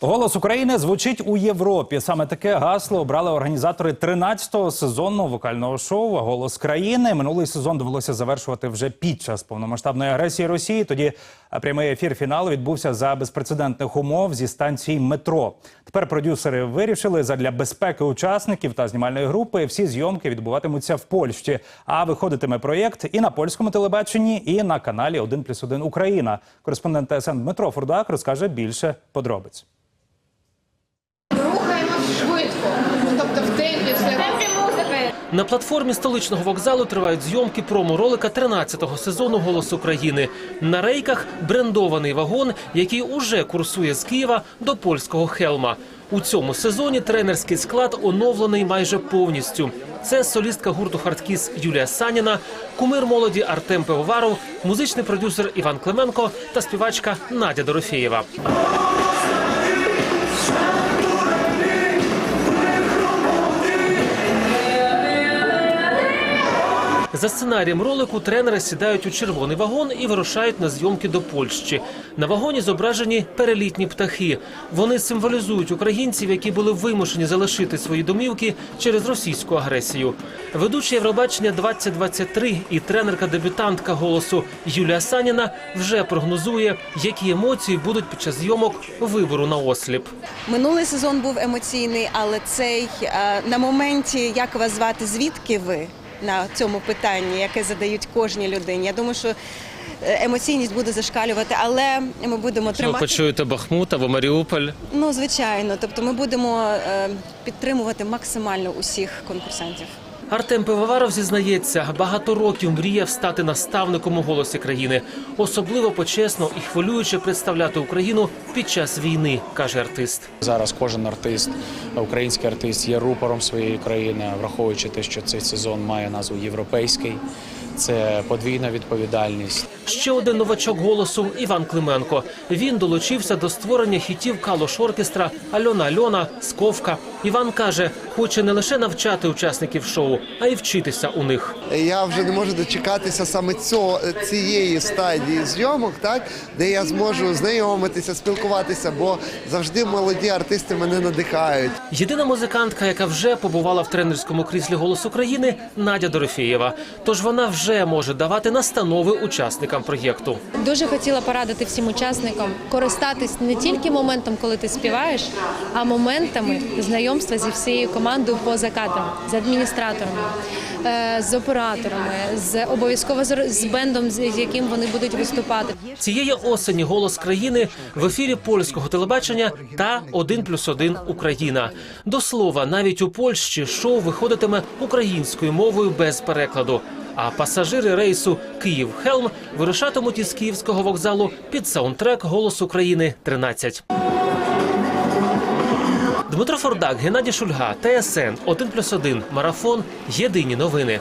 Голос України звучить у Європі. Саме таке гасло обрали організатори 13-го сезону вокального шоу Голос країни. Минулий сезон довелося завершувати вже під час повномасштабної агресії Росії. Тоді прямий ефір фіналу відбувся за безпрецедентних умов зі станції метро. Тепер продюсери вирішили задля безпеки учасників та знімальної групи всі зйомки відбуватимуться в Польщі. А виходитиме проєкт і на польському телебаченні, і на каналі 1+,1 Україна. Кореспондент ТСН Дмитро Фурдак розкаже більше подробиць. Тобто в темпі все На платформі столичного вокзалу тривають зйомки промо-ролика 13-го сезону «Голос України». На рейках брендований вагон, який уже курсує з Києва до польського Хелма. У цьому сезоні тренерський склад оновлений майже повністю. Це солістка гурту «Хардкіс» Юлія Саніна, кумир молоді Артем Пивоваров, музичний продюсер Іван Клименко та співачка Надя Дорофєєва. За сценарієм ролику тренери сідають у червоний вагон і вирушають на зйомки до Польщі. На вагоні зображені перелітні птахи. Вони символізують українців, які були вимушені залишити свої домівки через російську агресію. Ведуча Євробачення 2023 і тренерка-дебютантка голосу Юлія Саніна вже прогнозує, які емоції будуть під час зйомок вибору на осліп. Минулий сезон був емоційний, але цей е, на моменті, як вас звати, звідки ви на цьому питанні, яке задають кожній людині. Я думаю, що е, емоційність буде зашкалювати, але ми будемо тримати. почуєте Бахмут або Маріуполь? Ну звичайно, тобто ми будемо е, підтримувати максимально усіх конкурсантів. Артем Пивоваров зізнається, багато років мріяв стати наставником у голосі країни. Особливо почесно і хвилююче представляти Україну під час війни, каже артист. Зараз кожен артист, український артист, є рупором своєї країни, враховуючи те, що цей сезон має назву європейський. Це подвійна відповідальність. Ще один новачок голосу Іван Клименко. Він долучився до створення хітів Калош оркестра Альона Альона Сковка. Іван каже, хоче не лише навчати учасників шоу, а й вчитися у них. Я вже не можу дочекатися саме цього, цієї стадії зйомок, так де я зможу знайомитися, спілкуватися, бо завжди молоді артисти мене надихають. Єдина музикантка, яка вже побувала в тренерському кріслі «Голос України» Надя Дорофєєва. Тож вона вже може давати настанови учасникам проєкту. Дуже хотіла порадити всім учасникам користатись не тільки моментом, коли ти співаєш, а моментами знайомства зі всією командою поза кадром, з адміністраторами, е, з операторами, з обов'язково з з бендом, з яким вони будуть виступати. Цієї осені голос країни в ефірі польського телебачення та «1 плюс 1 Україна. До слова, навіть у Польщі шоу виходитиме українською мовою без перекладу. А пасажири рейсу Київ Хелм вирушатимуть із київського вокзалу під саундтрек Голос України 13. Дмитро Фордак, Геннадій Шульга, ТСН 1+,1, Марафон. Єдині новини.